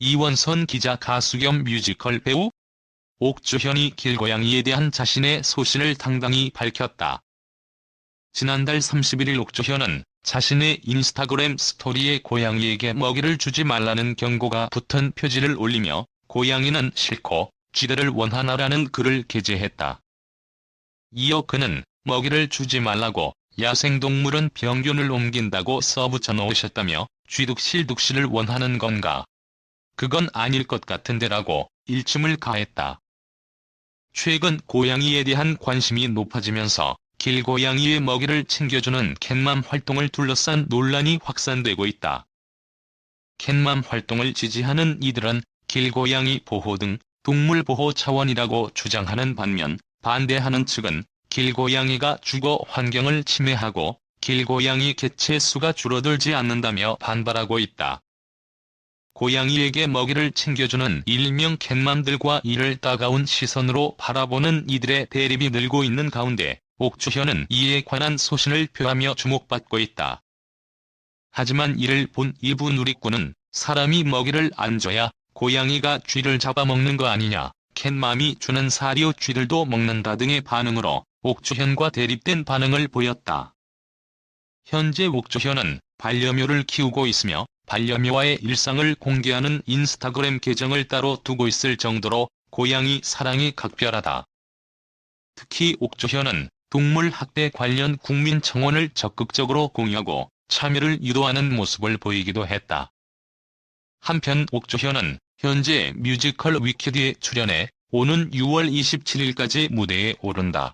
이원선 기자 가수 겸 뮤지컬 배우 옥주현이 길고양이에 대한 자신의 소신을 당당히 밝혔다. 지난달 31일 옥주현은 자신의 인스타그램 스토리에 고양이에게 먹이를 주지 말라는 경고가 붙은 표지를 올리며 고양이는 싫고 쥐들을 원하나라는 글을 게재했다. 이어 그는 먹이를 주지 말라고 야생동물은 병균을 옮긴다고 써붙여 놓으셨다며 쥐둑실둑실을 원하는 건가? 그건 아닐 것 같은데라고 일침을 가했다. 최근 고양이에 대한 관심이 높아지면서 길고양이의 먹이를 챙겨주는 캣맘 활동을 둘러싼 논란이 확산되고 있다. 캣맘 활동을 지지하는 이들은 길고양이 보호 등 동물 보호 차원이라고 주장하는 반면 반대하는 측은 길고양이가 주거 환경을 침해하고 길고양이 개체 수가 줄어들지 않는다며 반발하고 있다. 고양이에게 먹이를 챙겨주는 일명 캣맘들과 이를 따가운 시선으로 바라보는 이들의 대립이 늘고 있는 가운데 옥주현은 이에 관한 소신을 표하며 주목받고 있다. 하지만 이를 본 일부 누리꾼은 사람이 먹이를 안 줘야 고양이가 쥐를 잡아먹는 거 아니냐, 캣맘이 주는 사료 쥐들도 먹는다 등의 반응으로 옥주현과 대립된 반응을 보였다. 현재 옥주현은 반려묘를 키우고 있으며 반려묘와의 일상을 공개하는 인스타그램 계정을 따로 두고 있을 정도로 고양이 사랑이 각별하다. 특히 옥주현은 동물 학대 관련 국민 청원을 적극적으로 공유하고 참여를 유도하는 모습을 보이기도 했다. 한편 옥주현은 현재 뮤지컬 위키드에 출연해 오는 6월 27일까지 무대에 오른다.